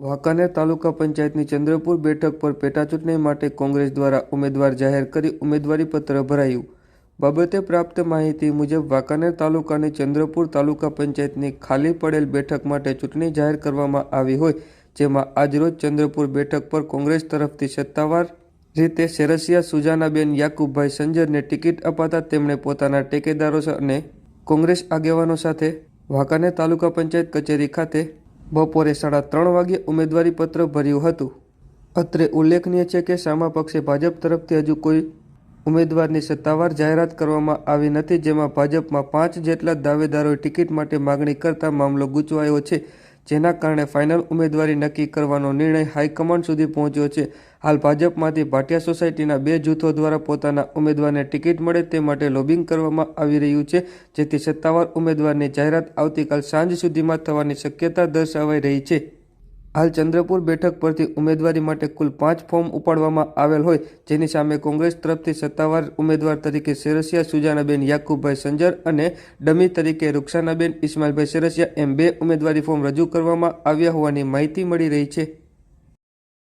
વાંકાનેર તાલુકા પંચાયતની ચંદ્રપુર બેઠક પર પેટાચૂંટણી માટે કોંગ્રેસ દ્વારા ઉમેદવાર જાહેર કરી ઉમેદવારીપત્ર ભરાયું. બાબતે પ્રાપ્ત માહિતી મુજબ વાંકાનેર તાલુકાની ચંદ્રપુર તાલુકા પંચાયતની ખાલી પડેલ બેઠક માટે ચૂંટણી જાહેર કરવામાં આવી હોય, જેમાં આજરોજ ચંદ્રપુર બેઠક પર કોંગ્રેસ તરફથી સત્તાવાર રીતે સેરસિયા સુજાનાબેન યાકુબભાઈ સંજરને ટિકિટ અપાતા તેમણે પોતાના ટેકેદારો અને કોંગ્રેસ આગેવાનો સાથે વાંકાનેર તાલુકા પંચાયત કચેરી ખાતે બપોરે સાડા ત્રણ વાગ્યે ઉમેદવારીપત્ર ભર્યું હતું. અત્રે ઉલ્લેખનીય છે કે સામા પક્ષે ભાજપ તરફથી હજુ કોઈ ઉમેદવારની સત્તાવાર જાહેરાત કરવામાં આવી નથી, જેમાં ભાજપમાં પાંચ જેટલા દાવેદારોએ ટિકિટ માટે માગણી કરતા મામલો ગૂંચવાયો છે. જેના કારણે ફાઇનલ ઉમેદવારી નક્કી કરવાનો નિર્ણય હાઈકમાન્ડ સુધી પહોંચ્યો છે. હાલ ભાજપમાંથી ભાટિયા સોસાયટીના બે જૂથો દ્વારા પોતાના ઉમેદવારને ટિકિટ મળે તે માટે લોબિંગ કરવામાં આવી રહ્યું છે, જેથી સત્તાવાર ઉમેદવારની જાહેરાત આવતીકાલ સાંજ સુધીમાં થવાની શક્યતા દર્શાવાઈ રહી છે. હાલ ચંદ્રપુર બેઠક પરથી ઉમેદવારી માટે કુલ પાંચ ફોર્મ ઉપાડવામાં આવેલ હોય, જેની સામે કોંગ્રેસ તરફથી સત્તાવાર ઉમેદવાર તરીકે સેરસિયા સુજાનાબેન, યાકુબભાઈ સંજર અને ડમી તરીકે રૂક્ષાનાબેન, ઇસ્માઇલભાઈ સેરસિયા એમ બે ઉમેદવારી ફોર્મ રજૂ કરવામાં આવ્યા હોવાની માહિતી મળી રહી છે.